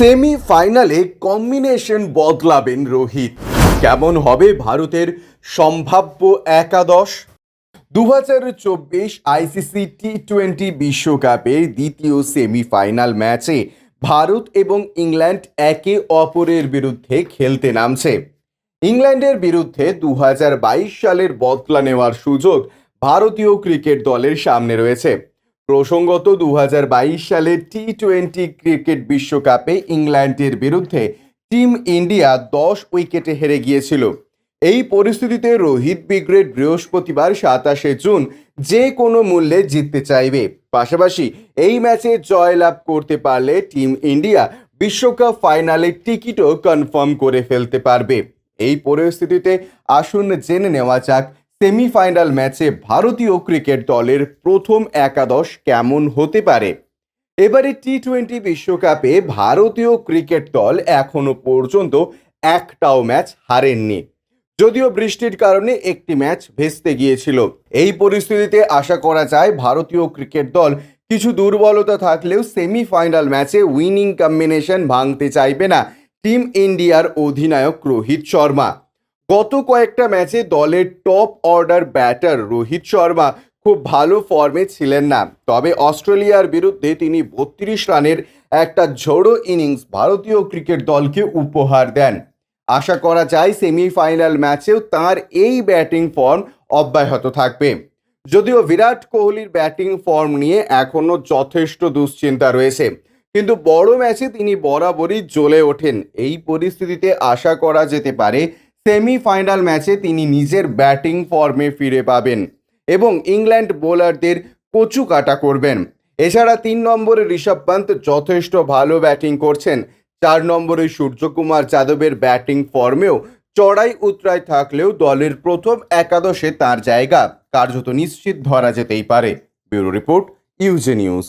Semi ফাইনালে combination বদলাবেন Rohit. কেমন হবে ভারতের সম্ভাব্য একাদশ? দু হাজার চব্বিশ আইসিসি টি টোয়েন্টি বিশ্বকাপের দ্বিতীয় সেমিফাইনাল ম্যাচে ভারত এবং ইংল্যান্ড একে অপরের বিরুদ্ধে খেলতে নামছে। ইংল্যান্ডের বিরুদ্ধে দু হাজার বাইশ সালের বদলা নেওয়ার সুযোগ ভারতীয় ক্রিকেট দলের সামনে রয়েছে। প্রসঙ্গত দু হাজার বাইশ সালে টি টোয়েন্টি ক্রিকেট বিশ্বকাপে ইংল্যান্ডের বিরুদ্ধে টিম ইন্ডিয়া দশ উইকেটে হেরে গিয়েছিল। এই পরিস্থিতিতে রোহিত বিগ্রেড বৃহস্পতিবার সাতাশে জুন যে কোনো মূল্যে জিততে চাইবে। পাশাপাশি এই ম্যাচে জয়লাভ করতে পারলে টিম ইন্ডিয়া বিশ্বকাপ ফাইনালের টিকিটও কনফার্ম করে ফেলতে পারবে। এই পরিস্থিতিতে আসুন জেনে নেওয়া যাক সেমিফাইনাল ম্যাচে ভারতীয় ক্রিকেট দলের প্রথম একাদশ কেমন হতে পারে? এবারে টি টোয়েন্টি বিশ্বকাপে ভারতীয় ক্রিকেট দল এখনও পর্যন্ত একটাও ম্যাচ হারেননি। যদিও বৃষ্টির কারণে একটি ম্যাচ ভেস্তে গিয়েছিল। এই পরিস্থিতিতে আশা করা যায় ভারতীয় ক্রিকেট দল কিছু দুর্বলতা থাকলেও সেমিফাইনাল ম্যাচে উইনিং কম্বিনেশন ভাঙতে চাইবে না। টিম ইন্ডিয়ার অধিনায়ক রোহিত শর্মা। গত কয়েকটা ম্যাচে দলের top order batter Rohit Sharma খুব ভালো ফর্মে ছিলেন না। তবে অস্ট্রেলিয়ার বিরুদ্ধে তিনি বত্রিশ রানের একটা ঝোড়ো ইনিংস ভারতীয় ক্রিকেট দলকে উপহার দেন। আশা করা যায় সেমিফাইনাল ম্যাচেও তার এই ব্যাটিং ফর্ম অব্যাহত থাকবে। যদিও বিরাট কোহলির ব্যাটিং ফর্ম নিয়ে এখনও যথেষ্ট দুশ্চিন্তা রয়েছে। কিন্তু বড় ম্যাচে তিনি বরাবরই জ্বলে ওঠেন। এই পরিস্থিতিতে আশা করা যেতে পারে সেমিফাইনাল ম্যাচে তিনি নিজের ব্যাটিং ফর্মে ফিরে পাবেন এবং ইংল্যান্ড বোলারদের কচু কাটা করবেন। এছাড়া তিন নম্বরে ঋষভ পান্ত যথেষ্ট ভালো ব্যাটিং করছেন। চার নম্বরে সূর্যকুমার যাদবের ব্যাটিং ফর্মেও চড়াই উতরাই থাকলেও দলের প্রথম একাদশে তার জায়গা। কার্যত নিশ্চিত ধরা যেতেই পারে। Bureau report, UJ news.